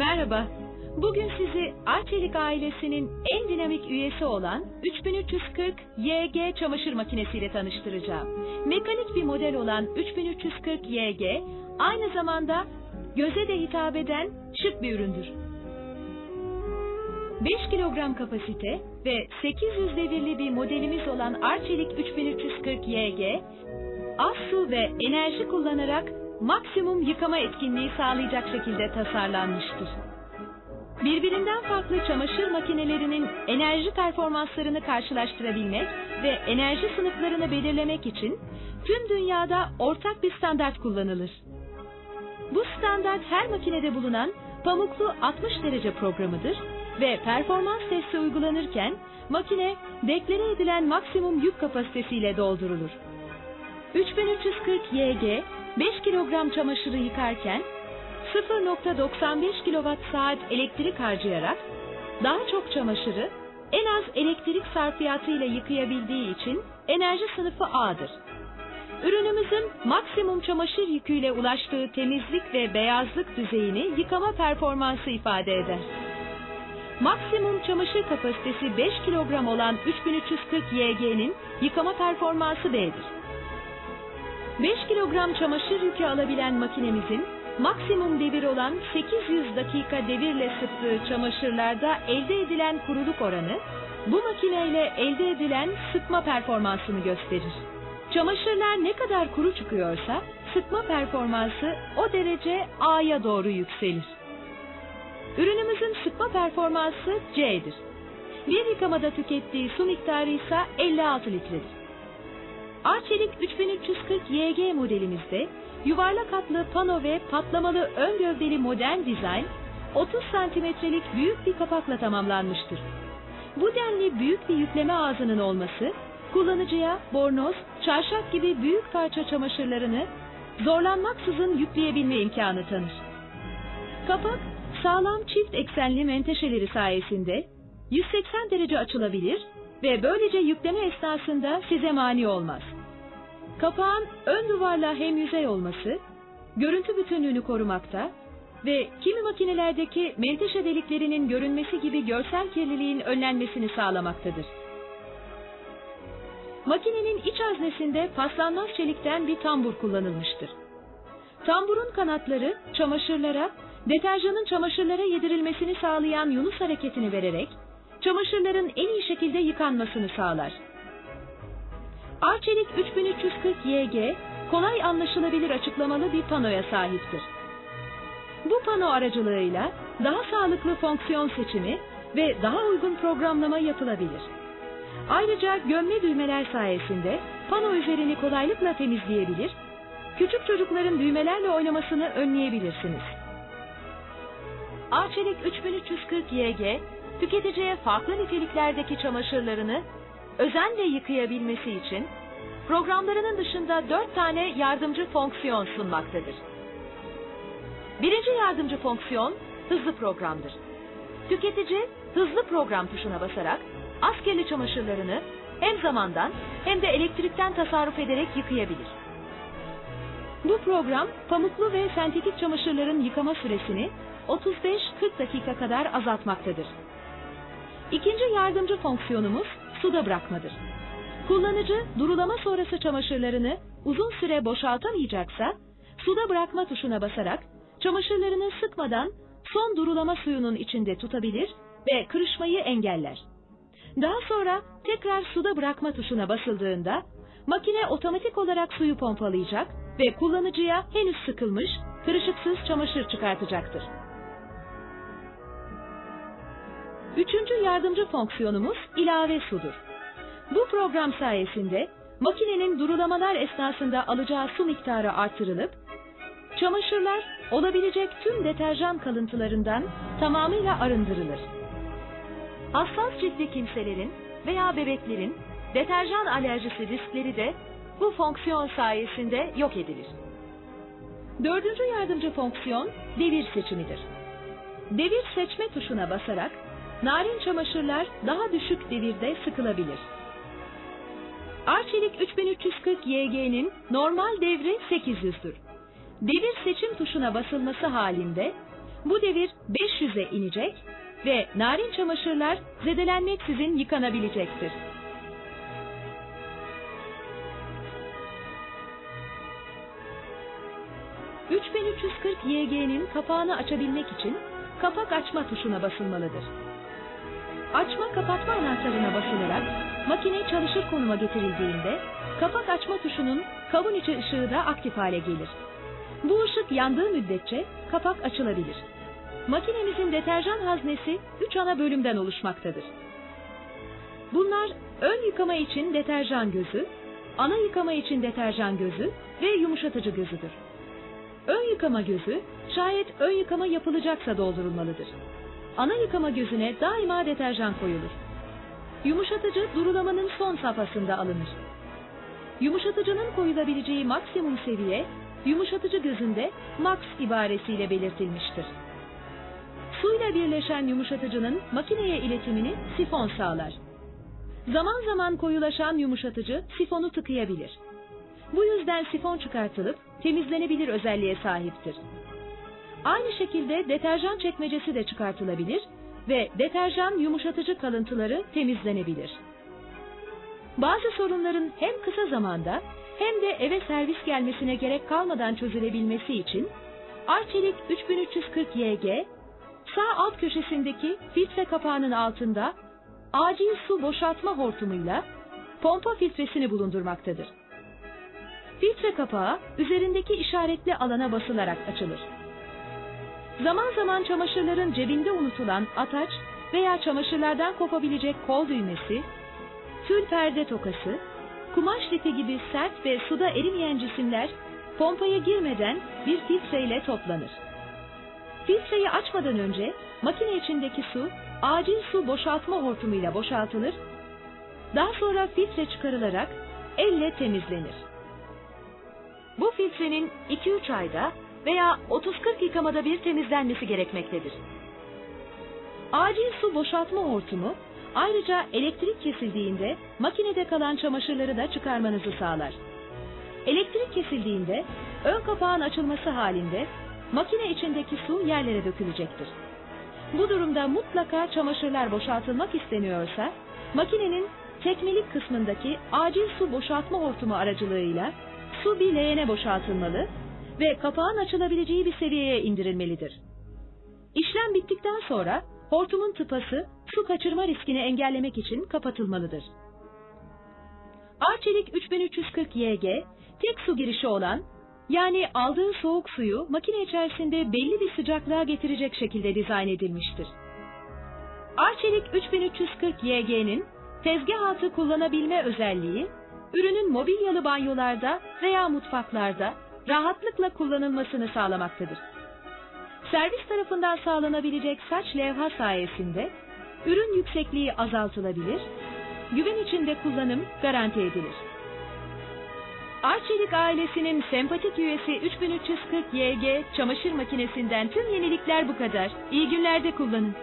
Merhaba. Bugün sizi Arçelik ailesinin en dinamik üyesi olan 3340 YG çamaşır makinesiyle tanıştıracağım. Mekanik bir model olan 3340 YG aynı zamanda göze de hitap eden şık bir üründür. 5 kilogram kapasite ve 800 devirli bir modelimiz olan Arçelik 3340 YG az su ve enerji kullanarak maksimum yıkama etkinliği sağlayacak şekilde tasarlanmıştır. Birbirinden farklı çamaşır makinelerinin enerji performanslarını karşılaştırabilmek ve enerji sınıflarını belirlemek için tüm dünyada ortak bir standart kullanılır. Bu standart her makinede bulunan pamuklu 60 derece programıdır ve performans testi uygulanırken makine deklare edilen maksimum yük kapasitesiyle doldurulur. 3340 YG 5 kilogram çamaşırı yıkarken 0.95 kWh saat elektrik harcayarak daha çok çamaşırı en az elektrik sarfiyatıyla yıkayabildiği için enerji sınıfı A'dır. Ürünümüzün maksimum çamaşır yüküyle ulaştığı temizlik ve beyazlık düzeyini yıkama performansı ifade eder. Maksimum çamaşır kapasitesi 5 kilogram olan 3340 YG'nin yıkama performansı B'dir. 5 kilogram çamaşır yükü alabilen makinemizin maksimum devir olan 800 dakika devirle sıktığı çamaşırlarda elde edilen kuruluk oranı bu makineyle elde edilen sıkma performansını gösterir. Çamaşırlar ne kadar kuru çıkıyorsa sıkma performansı o derece A'ya doğru yükselir. Ürünümüzün sıkma performansı C'dir. Bir yıkamada tükettiği su miktarı ise 56 litredir. Arçelik 3340 YG modelimizde yuvarlak hatlı pano ve patlamalı ön gövdeli modern dizayn 30 santimetrelik büyük bir kapakla tamamlanmıştır. Bu denli büyük bir yükleme ağzının olması kullanıcıya bornoz, çarşaf gibi büyük parça çamaşırlarını zorlanmaksızın yükleyebilme imkanı tanır. Kapak sağlam çift eksenli menteşeleri sayesinde 180 derece açılabilir ve böylece yükleme esnasında size mani olmaz. Kapağın ön duvarla hem yüzey olması, görüntü bütünlüğünü korumakta ve kimi makinelerdeki menteşe deliklerinin görünmesi gibi görsel kirliliğin önlenmesini sağlamaktadır. Makinenin iç haznesinde paslanmaz çelikten bir tambur kullanılmıştır. Tamburun kanatları çamaşırlara, deterjanın çamaşırlara yedirilmesini sağlayan yunus hareketini vererek çamaşırların en iyi şekilde yıkanmasını sağlar. Arçelik 3340 YG kolay anlaşılabilir açıklamalı bir panoya sahiptir. Bu pano aracılığıyla daha sağlıklı fonksiyon seçimi ve daha uygun programlama yapılabilir. Ayrıca gömme düğmeler sayesinde pano üzerini kolaylıkla temizleyebilir, küçük çocukların düğmelerle oynamasını önleyebilirsiniz. Arçelik 3340 YG tüketiciye farklı niteliklerdeki çamaşırlarını özenle yıkayabilmesi için programlarının dışında 4 tane yardımcı fonksiyon sunmaktadır. Birinci yardımcı fonksiyon hızlı programdır. Tüketici hızlı program tuşuna basarak askerli çamaşırlarını hem zamandan hem de elektrikten tasarruf ederek yıkayabilir. Bu program pamuklu ve sentetik çamaşırların yıkama süresini 35-40 dakika kadar azaltmaktadır. İkinci yardımcı fonksiyonumuz suda bırakmadır. Kullanıcı durulama sonrası çamaşırlarını uzun süre boşaltamayacaksa suda bırakma tuşuna basarak çamaşırlarını sıkmadan son durulama suyunun içinde tutabilir ve kırışmayı engeller. Daha sonra tekrar suda bırakma tuşuna basıldığında makine otomatik olarak suyu pompalayacak ve kullanıcıya henüz sıkılmış, kırışıksız çamaşır çıkartacaktır. Üçüncü yardımcı fonksiyonumuz ilave sudur. Bu program sayesinde makinenin durulamalar esnasında alacağı su miktarı artırılıp, çamaşırlar olabilecek tüm deterjan kalıntılarından tamamıyla arındırılır. Hassas ciltli kimselerin veya bebeklerin deterjan alerjisi riskleri de bu fonksiyon sayesinde yok edilir. Dördüncü yardımcı fonksiyon devir seçimidir. Devir seçme tuşuna basarak narin çamaşırlar daha düşük devirde sıkılabilir. Arçelik 3340 YG'nin normal devri 800'dür. Devir seçim tuşuna basılması halinde Bu devir 500'e inecek ve narin çamaşırlar zedelenmeksizin yıkanabilecektir. ...3340 YG'nin kapağını açabilmek için kapak açma tuşuna basılmalıdır. Açma kapatma anahtarına basılarak makine çalışır konuma getirildiğinde kapak açma tuşunun kavun içi ışığı da aktif hale gelir. Bu ışık yandığı müddetçe kapak açılabilir. Makinemizin deterjan haznesi 3 ana bölümden oluşmaktadır. Bunlar ön yıkama için deterjan gözü, ana yıkama için deterjan gözü ve yumuşatıcı gözüdür. Ön yıkama gözü şayet ön yıkama yapılacaksa doldurulmalıdır. Ana yıkama gözüne daima deterjan koyulur. Yumuşatıcı durulamanın son safhasında alınır. Yumuşatıcının koyulabileceği maksimum seviye yumuşatıcı gözünde max ibaresiyle belirtilmiştir. Suyla birleşen yumuşatıcının makineye iletimini sifon sağlar. Zaman zaman koyulaşan yumuşatıcı sifonu tıkayabilir. Bu yüzden sifon çıkartılıp temizlenebilir özelliğe sahiptir. Aynı şekilde deterjan çekmecesi de çıkartılabilir ve deterjan yumuşatıcı kalıntıları temizlenebilir. Bazı sorunların hem kısa zamanda hem de eve servis gelmesine gerek kalmadan çözülebilmesi için Arçelik 3340 YG sağ alt köşesindeki filtre kapağının altında acil su boşaltma hortumuyla pompa filtresini bulundurmaktadır. Filtre kapağı üzerindeki işaretli alana basılarak açılır. Zaman zaman çamaşırların cebinde unutulan ataç veya çamaşırlardan kopabilecek kol düğmesi, tül perde tokası, kumaş lifi gibi sert ve suda erimeyen cisimler pompaya girmeden bir filtreyle toplanır. Filtreyi açmadan önce makine içindeki su acil su boşaltma hortumuyla boşaltılır, daha sonra filtre çıkarılarak elle temizlenir. Bu filtrenin 2-3 ayda veya 30-40 yıkamada bir temizlenmesi gerekmektedir. Acil su boşaltma hortumu ayrıca elektrik kesildiğinde makinede kalan çamaşırları da çıkarmanızı sağlar. Elektrik kesildiğinde ön kapağın açılması halinde makine içindeki su yerlere dökülecektir. Bu durumda mutlaka çamaşırlar boşaltılmak isteniyorsa makinenin tekmelik kısmındaki acil su boşaltma hortumu aracılığıyla su bir leğene boşaltılmalı ve kapağın açılabileceği bir seviyeye indirilmelidir. İşlem bittikten sonra hortumun tıpası su kaçırma riskini engellemek için kapatılmalıdır. Arçelik 3340 YG tek su girişi olan yani aldığı soğuk suyu makine içerisinde belli bir sıcaklığa getirecek şekilde dizayn edilmiştir. Arçelik 3340 YG'nin tezgah altı kullanabilme özelliği, ürünün mobilyalı banyolarda veya mutfaklarda rahatlıkla kullanılmasını sağlamaktadır. Servis tarafından sağlanabilecek saç levha sayesinde ürün yüksekliği azaltılabilir, güven içinde kullanım garanti edilir. Arçelik ailesinin sempatik üyesi 3340 YG çamaşır makinesinden tüm yenilikler bu kadar. İyi günlerde kullanın.